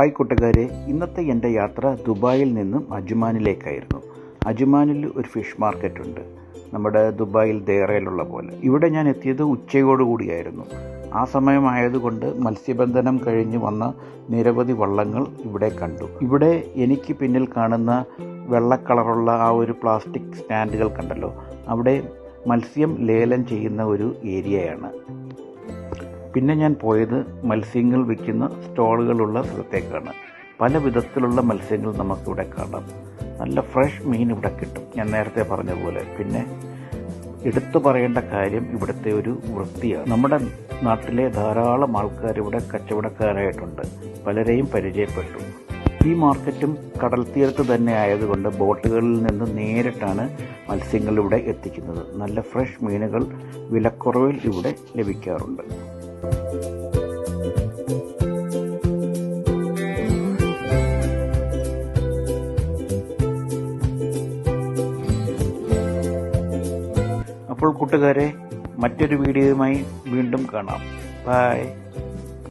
Hi കൂട്ടുകാരെ ഇന്നത്തെ എന്റെ യാത്ര ദുബായിൽ നിന്നും അജുമാനിലേക്കായിരുന്നു. അജുമാനിൽ ഒരു ഫിഷ് മാർക്കറ്റ് ഉണ്ട് നമ്മുടെ ദുബായിൽ ദേറയിലുള്ള പോലെ. ഇവിടെ ഞാൻ എത്തിയത് ഉച്ചയോടുകൂടിയായിരുന്നു. ആ സമയമായതുകൊണ്ട് മത്സ്യബന്ധനം കഴിഞ്ഞ് വന്ന നിരവധി വള്ളങ്ങൾ ഇവിടെ കണ്ടു. ഇവിടെ എനിക്ക് പിന്നിൽ കാണുന്ന വെള്ള കളറുള്ള ആ ഒരു പ്ലാസ്റ്റിക് സ്റ്റാൻഡുകൾ കണ്ടല്ലോ. അവിടെ മത്സ്യം ലേലം ചെയ്യുന്ന ഒരു ഏരിയയാണ്. പിന്നെ ഞാൻ പോയത് മത്സ്യങ്ങൾ വിൽക്കുന്ന സ്റ്റോളുകളുള്ള സ്ഥലത്തേക്കാണ്. പല വിധത്തിലുള്ള മത്സ്യങ്ങൾ നമുക്കിവിടെ കാണാം. നല്ല ഫ്രഷ് മീൻ ഇവിടെ കിട്ടും. ഞാൻ നേരത്തെ പറഞ്ഞ പോലെ പിന്നെ എടുത്തു പറയേണ്ട കാര്യം ഇവിടുത്തെ ഒരു വൃത്തിയാണ്. നമ്മുടെ നാട്ടിലെ ധാരാളം ആൾക്കാർ ഇവിടെ കച്ചവടക്കാരായിട്ടുണ്ട്. പലരെയും പരിചയപ്പെട്ടു. ഈ മാർക്കറ്റും കടൽ തീരത്ത് തന്നെ ആയതുകൊണ്ട് ബോട്ടുകളിൽ നിന്ന് നേരിട്ടാണ് മത്സ്യങ്ങൾ ഇവിടെ എത്തിക്കുന്നത്. നല്ല ഫ്രഷ് മീനുകൾ വിലക്കുറവിൽ ഇവിടെ ലഭിക്കാറുണ്ട്. അപ്പോൾ കൂട്ടുകാരെ മറ്റൊരു വീഡിയോയുമായി വീണ്ടും കാണാം. ബൈ